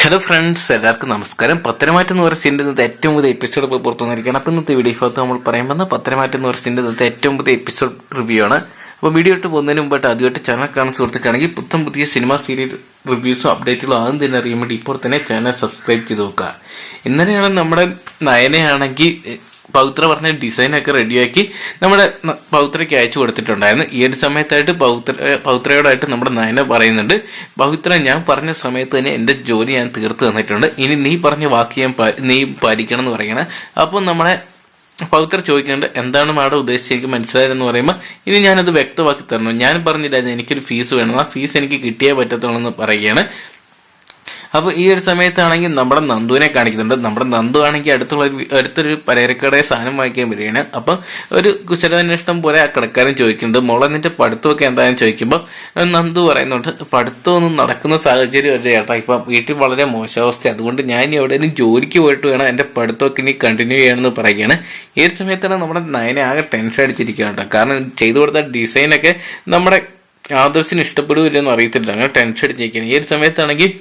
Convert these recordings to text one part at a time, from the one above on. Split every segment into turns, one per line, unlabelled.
Hello friends എല്ലാവർക്കും നമസ്കാരം. പത്തനമാറ്റം എന്ന് പറയുന്ന സിന്റെ ഏറ്റവും പുതിയ എപ്പിസോഡ് ഇപ്പോൾ പുറത്തു വന്നിരിക്കുകയാണ്. അപ്പോൾ ഇന്നത്തെ വീഡിയോ ഭാഗത്ത് നമ്മൾ പറയാൻ വന്ന പത്തനമാറ്റം എന്ന് പറയുന്ന സിന്റെ ഏറ്റവും പുതിയ എപ്പിസോഡ് റിവ്യൂ ആണ്. അപ്പോൾ വീഡിയോ ഇട്ട് പോകുന്നതിന് മുമ്പായിട്ട് ആദ്യമായിട്ട് ചാനൽ കാണാൻ സുഹൃത്തുക്കാണെങ്കിൽ പുത്തം പുതിയ സിനിമ സീരിയൽ റിവ്യൂസും അപ്ഡേറ്റുകളും ആദ്യം തന്നെ അറിയാൻ വേണ്ടി ഇപ്പോൾ തന്നെ ചാനൽ സബ്സ്ക്രൈബ് ചെയ്ത് നോക്കുക. ഇന്നലെയാണ് നമ്മുടെ നയനയാണെങ്കിൽ പൗത്ര പറഞ്ഞ ഡിസൈനൊക്കെ റെഡിയാക്കി നമ്മുടെ പൗത്രയ്ക്ക് അയച്ചു കൊടുത്തിട്ടുണ്ടായിരുന്നു. ഈ ഒരു സമയത്തായിട്ട് പൗത്ര പൗത്രയോടായിട്ട് നമ്മുടെ നയന പറയുന്നുണ്ട്. പൗത്ര ഞാൻ പറഞ്ഞ സമയത്ത് തന്നെ എന്റെ ജോലി ഞാൻ തീർത്ത് തന്നിട്ടുണ്ട്. ഇനി നീ പറഞ്ഞ വാക്ക് ഞാൻ നീ പാലിക്കണം എന്ന് പറയണം അപ്പോൾ നമ്മുടെ പൗത്ര ചോദിക്കുന്നുണ്ട് എന്താണ് മാഡം ഉദ്ദേശിച്ചത്? എനിക്ക് മനസ്സിലായെന്ന് പറയുമ്പോൾ ഇനി ഞാനത് വ്യക്തമാക്കി തരണം. ഞാൻ പറഞ്ഞില്ലായിരുന്നു എനിക്കൊരു ഫീസ് വേണം. ആ ഫീസ് എനിക്ക് കിട്ടിയേ പറ്റത്തുള്ളൂ എന്ന് പറയുകയാണ്. അപ്പോൾ ഈ ഒരു സമയത്താണെങ്കിൽ നമ്മുടെ നന്ദുവിനെ കാണിക്കുന്നുണ്ട്. നമ്മുടെ നന്ദു ആണെങ്കിൽ അടുത്തുള്ള അടുത്തൊരു പലചരക്കടയെ സാധനം വാങ്ങിക്കാൻ വരികയാണ്. അപ്പം ഒരു കുശലാന്വേഷണം പോലെ ആ കടക്കാരൻ ചോദിക്കുന്നുണ്ട്. മോളെ നിന്റെ പഠിത്തമൊക്കെ എന്താണെന്ന് ചോദിക്കുമ്പോൾ നന്ദു പറയുന്നുണ്ട് പഠിത്തമൊന്നും നടക്കുന്ന സാഹചര്യം ഒരു ചേട്ടാ. ഇപ്പം വീട്ടിൽ വളരെ മോശാവസ്ഥ അതുകൊണ്ട് ഞാൻ എവിടെയെങ്കിലും ജോലിക്ക് പോയിട്ട് വേണം. എന്റെ പഠിത്തമൊക്കെ ഇനി കണ്ടിന്യൂ ചെയ്യണമെന്ന് പറയുകയാണ്. ഈ ഒരു സമയത്താണ് നമ്മുടെ നയനെ ആകെ ടെൻഷൻ അടിച്ചിരിക്കുക കേട്ടോ. കാരണം ചെയ്തു കൊടുത്ത ഡിസൈനൊക്കെ നമ്മുടെ ആദർശിന് ഇഷ്ടപ്പെടുകയില്ലെന്ന് അറിയത്തില്ല. അങ്ങനെ ടെൻഷൻ അടിച്ചിരിക്കുകയാണ്. ഈ ഒരു സമയത്താണെങ്കിൽ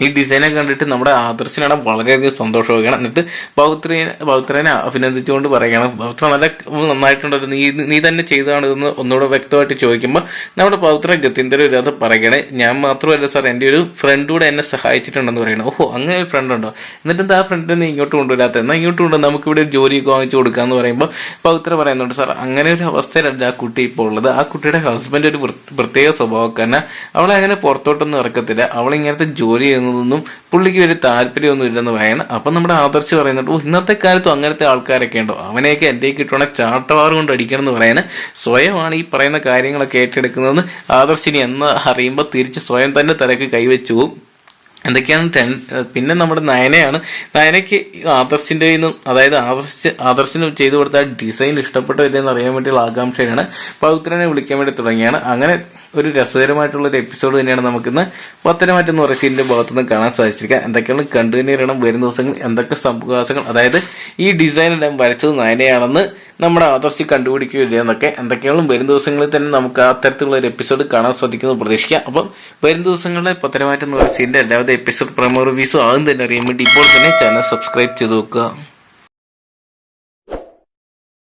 ഈ ഡിസൈനെ കണ്ടിട്ട് നമ്മുടെ ആദർശനാണ് വളരെയധികം സന്തോഷമാവുകയാണ്. എന്നിട്ട് പൗത്രനെ പൗത്രനെ അഭിനന്ദിച്ചുകൊണ്ട് പറയുകയാണ്. പൗത്ര നല്ല നന്നായിട്ടുണ്ടല്ലോ നീ നീ തന്നെ ചെയ്തതാണ് ഇതെന്ന് ഒന്നുകൂടെ വ്യക്തമായിട്ട് ചോദിക്കുമ്പോൾ നമ്മുടെ പൗത്ര ഗത്യന്തരം ഇല്ലാതെ പറയുകയാണ്. ഞാൻ മാത്രമല്ല സാർ എന്റെ ഒരു ഫ്രണ്ട് കൂടെ എന്നെ സഹായിച്ചിട്ടുണ്ടെന്ന് പറയുന്നത് ഓഹോ അങ്ങനെ ഒരു ഫ്രണ്ട് ഉണ്ടോ? എന്നിട്ട് എന്താ ആ ഫ്രണ്ട് നീ ഇങ്ങോട്ട് കൊണ്ടുവരാത്ത? എന്നാൽ ഇങ്ങോട്ട് കൊണ്ട് നമുക്കിവിടെ ഒരു ജോലിയൊക്കെ വാങ്ങിച്ചു കൊടുക്കാന്ന് പറയുമ്പോൾ പൗത്ര പറയുന്നുണ്ട് സാർ അങ്ങനെ ഒരു അവസ്ഥയിലല്ല ആ കുട്ടി ഇപ്പോൾ ഉള്ളത്. ആ കുട്ടിയുടെ ഹസ്ബൻഡ് ഒരു പ്രത്യേക സ്വഭാവക്കാരനാണ് അവളെ അങ്ങനെ പുറത്തോട്ടൊന്നും ഇറക്കത്തില്ല. അവളിങ്ങനത്തെ ജോലി ചെയ്യുന്നതൊന്നും പുള്ളിക്ക് വലിയ താല്പര്യമൊന്നും ഇല്ലെന്ന് പറയണം അപ്പം നമ്മുടെ ആദർശ് പറയുന്നുണ്ട് ഓ ഇന്നത്തെ കാലത്തും അങ്ങനത്തെ ആൾക്കാരൊക്കെ ഉണ്ടോ? അവനെയൊക്കെ എന്റെ കിട്ടുവാണെ ചാട്ടവാർ കൊണ്ട് അടിക്കണം എന്ന് പറയാൻ സ്വയമാണ് ഈ പറയുന്ന കാര്യങ്ങളൊക്കെ ഏറ്റെടുക്കുന്നതെന്ന് ആദർശിനി എന്ന് അറിയുമ്പോൾ തിരിച്ച് സ്വയം തന്നെ തലക്ക് കൈവച്ചു പോകും എന്തൊക്കെയാണ് ടെൻ പിന്നെ നമ്മുടെ നയനയാണ്. നയനയ്ക്ക് ആദർശിന്റെ നിന്നും അതായത് ആദർശ് ആദർശിന് ചെയ്തു കൊടുത്ത ഡിസൈൻ ഇഷ്ടപ്പെട്ടോ ഇല്ലെന്ന് അറിയാൻ വേണ്ടിയുള്ള ആകാംക്ഷയാണ് പൗത്രനെ വിളിക്കാൻ വേണ്ടി തുടങ്ങിയാണ്. അങ്ങനെ ഒരു രസകരമായിട്ടുള്ള ഒരു എപ്പിസോഡ് തന്നെയാണ് നമുക്കിന്ന്. പത്തനമാറ്റം എന്ന് പറയുന്ന സീനിന്റെ ഭാഗത്തുനിന്ന് കാണാൻ സാധിച്ചിരിക്കുക. എന്തൊക്കെയാണ് കണ്ടു തന്നെ അറിയണം. വരും ദിവസങ്ങൾ എന്തൊക്കെ സംഭവങ്ങൾ അതായത് ഈ ഡിസൈൻ എല്ലാം വരച്ചത് നയനയാണെന്ന് നമ്മുടെ ആദർശി കണ്ടുപിടിക്കുകയില്ല എന്നൊക്കെ എന്തൊക്കെയാണ് വരും ദിവസങ്ങളിൽ തന്നെ നമുക്ക് അത്തരത്തിലുള്ള ഒരു എപ്പിസോഡ് കാണാൻ സാധിക്കുന്നത് പ്രതീക്ഷിക്കാം അപ്പം വരും ദിവസങ്ങളിലെ പത്തനമാറ്റം എന്ന് പറയുന്ന സീനിന്റെ എല്ലാവിധ എപ്പിസോഡ് പ്രമോ റിവ്യൂസും ആദ്യം തന്നെ അറിയാൻ വേണ്ടി ഇപ്പോൾ തന്നെ ചാനൽ സബ്സ്ക്രൈബ് ചെയ്ത് നോക്കുക